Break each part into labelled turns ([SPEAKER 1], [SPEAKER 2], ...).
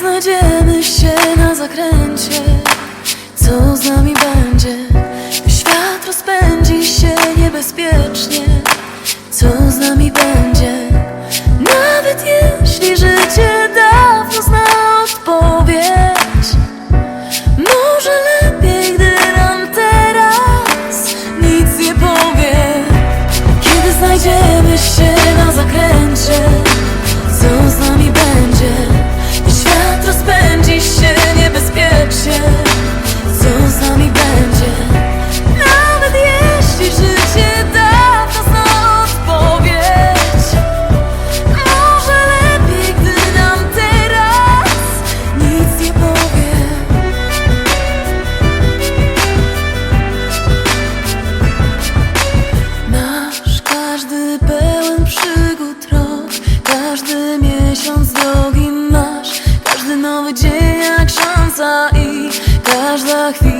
[SPEAKER 1] znajdziemy się na zakręcie. Co z nami będzie? Świat rozpędzi się niebezpiecznie. Co z nami będzie? Nawet jeśli życie dawno zna odpowiedź. Może lepiej, gdy nam teraz nic nie powie. Kiedy znajdziemy się na zakręcie
[SPEAKER 2] ах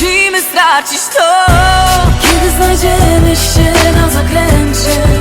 [SPEAKER 1] Musimy stracić to. Kiedy znajdziemy się na zakręcie